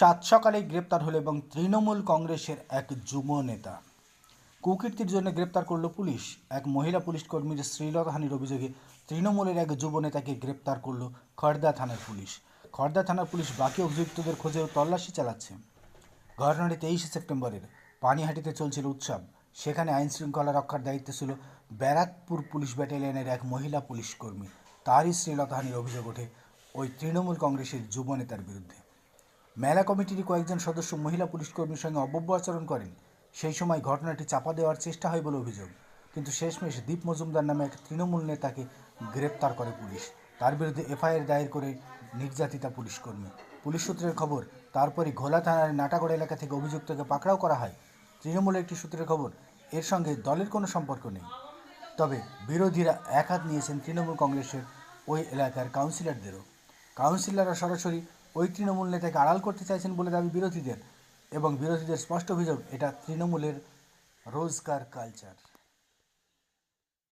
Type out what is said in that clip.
সাত সকালেই গ্রেপ্তার হলো এবং তৃণমূল কংগ্রেসের এক যুব নেতা। কুকীর্তির জন্য গ্রেপ্তার করল পুলিশ। এক মহিলা পুলিশ কর্মীর শ্লীলতাহানির অভিযোগে তৃণমূলের এক যুব নেতাকে গ্রেপ্তার করল খড়দা থানার পুলিশ। খড়দা থানার পুলিশ বাকি অভিযুক্তদের খোঁজেও তল্লাশি চালাচ্ছে। ঘটনাটি তেইশে সেপ্টেম্বরের পানিহাটিতে চলছিল উৎসব। সেখানে আইন শৃঙ্খলা রক্ষার দায়িত্বে ছিল ব্যারাকপুর পুলিশ ব্যাটালিয়নের এক মহিলা পুলিশ কর্মী। তারই শ্লীলতাহানির অভিযোগ ওঠে ওই তৃণমূল কংগ্রেসের যুব নেতার বিরুদ্ধে। মেলা কমিটির কয়েকজন সদস্য মহিলা পুলিশ কর্মীর সঙ্গে অবব্য আচরণ করেন। সেই সময় ঘটনাটি চাপা দেওয়ার চেষ্টা হয় বলে অভিযোগ। কিন্তু শেষমেশ দীপ মজুমদার নামে এক তৃণমূল নেতাকে গ্রেপ্তার করে পুলিশ। তার বিরুদ্ধে এফআইআর দায়ের করে নির্যাতিতা পুলিশ কর্মী। পুলিশ সূত্রের খবর তারপরে ঘোলা থানার নাটাগড় এলাকা থেকে অভিযুক্তকে পাকড়াও করা হয়। তৃণমূলের একটি সূত্রের খবর, এর সঙ্গে দলের কোনো সম্পর্ক নেই। তবে বিরোধীরা এক হাত নিয়েছেন তৃণমূল কংগ্রেসের ওই এলাকার কাউন্সিলরদেরও। কাউন্সিলররা সরাসরি ওই তৃণমূল নেতাকে আড়াল করতে চাইছেন বলে দাবি বিরোধীদের এবং বিরোধীদের স্পষ্ট অভিযোগ, এটা তৃণমূলের রোজগার কালচার।